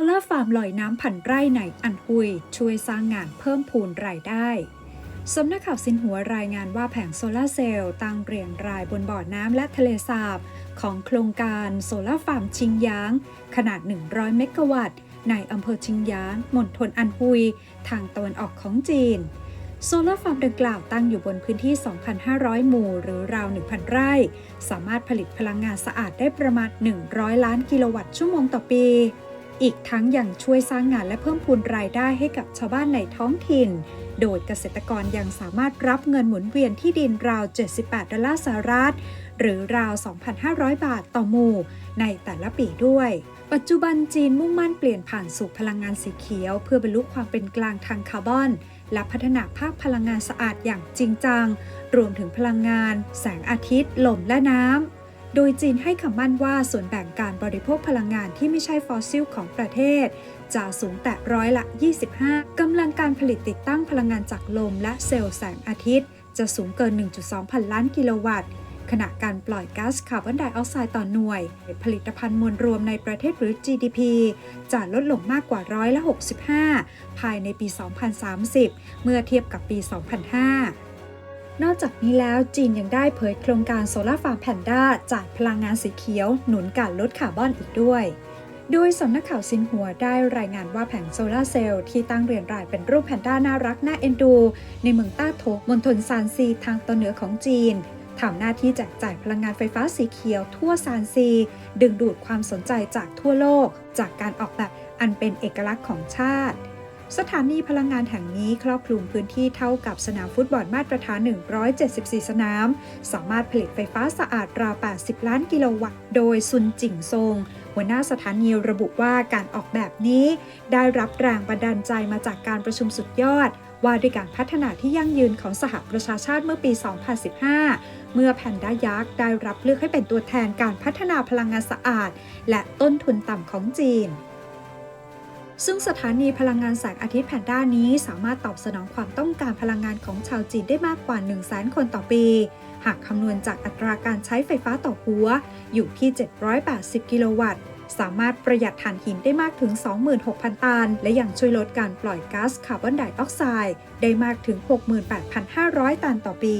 โซลาฟาร์มลอยน้ำพันไร่ในอันฮุย ช่วยสร้างงานเพิ่มพูนรายได้สำนักข่าวสินหัวรายงานว่าแผงโซลาร์เซลล์ตั้งเรียงรายบนบ่อน้ำและทะเลสาบ ของโครงการโซลาฟาร์มชิงยาง ขนาด 100 เมกะวัตต์ ในอำเภอชิงยางมณฑลอันฮุย ทางตะวันออกของจีน โซลาฟาร์มดังกล่าวตั้งอยู่บนพื้นที่ 2,500 หมู่ หรือราว 1,000 ไร่ สามารถผลิตพลังงานสะอาดได้ประมาณ 100 ล้านกิโลวัตต์ชั่วโมงต่อปี อีกทั้งยังช่วยสร้างงานและเพิ่มพูนรายได้ให้กับชาวบ้านในท้องถิ่น โดยเกษตรกรยังสามารถรับเงินหมุนเวียนที่ดินราว 78 ดอลลาร์สหรัฐ หรือราว 2,500 บาทต่อหมู่ ในแต่ละปีด้วย ปัจจุบันจีนมุ่งมั่นเปลี่ยนผ่านสู่พลังงานสีเขียว เพื่อบรรลุความเป็นกลางทางคาร์บอน และพัฒนาภาคพลังงานสะอาดอย่างจริงจัง รวมถึงพลังงาน แสงอาทิตย์ ลมและน้ำ โดยจีนให้คำมั่นว่าส่วนแบ่งการบริโภคพลังงานที่ไม่ใช่ฟอสซิลของประเทศ จะสูงแต่ร้อยละ 25 กำลังการผลิตติดตั้งพลังงานจากลมและเซลล์แสงอาทิตย์ จะสูงเกิน 1.2 พันล้านกิโลวัตต์ขณะการปล่อยก๊าซคาร์บอนไดออกไซด์ต่อหน่วย ผลิตภัณฑ์มวลรวมในประเทศหรือ GDP จะลดลงมากกว่าร้อยละ 65 ภายในปี 2030 เมื่อเทียบกับปี 2005 นอกจากนี้แล้วจีนยังได้เผยโครงการโซลาร์ฟาร์มแพนด้าจากพลังงานสีเขียว หนุนการลดคาร์บอนอีกด้วย โดยสำนักข่าวซินหัวได้รายงานว่าแผงโซลาเซลล์ที่ตั้งเรียงรายเป็นรูปแพนด้าน่ารักน่าเอ็นดู ในเมืองต้าโถมณฑลซานซีทางตอนเหนือของจีนทำหน้าที่แจกจ่ายพลังงานไฟฟ้าสีเขียวทั่วซานซี ดึงดูดความสนใจจากทั่วโลก จากการออกแบบอันเป็นเอกลักษณ์ของชาติ สถานีพลังงานแห่งนี้ครอบคลุมพื้นที่เท่ากับสนามฟุตบอลมาตรฐาน 174 สนาม สามารถผลิตไฟฟ้าสะอาดราว 80 ล้านกิโลวัตต์ โดยซุนจิ่งซง หัวหน้าสถานีระบุว่าการออกแบบนี้ ได้รับแรงบันดาลใจมาจากการประชุมสุดยอด ว่าด้วยการพัฒนาที่ยั่งยืนของสหประชาชาติเมื่อปี 2015 เมื่อแพนด้ายักษ์ได้รับเลือกให้เป็นตัวแทนการพัฒนาพลังงานสะอาด และต้นทุนต่ำของจีน ซึ่งสถานีพลังงานแสงอาทิตย์แพนด้านี้สามารถตอบสนองความต้องการพลังงานของชาวจีนได้มากกว่า 1 0 0 0 0แคนต่อปี หากคำนวณจากอัตราการใช้ไฟฟ้าต่อหัว อยู่ที่ 780 กิโลวัตต์ สามารถประหยัดถ่านหินได้มากถึง 26,000 ตัน และยังช่วยลดการปล่อยก๊าซคาร์บอนไดออกไซด์ได้มากถึง 68,500 ตันต่อปี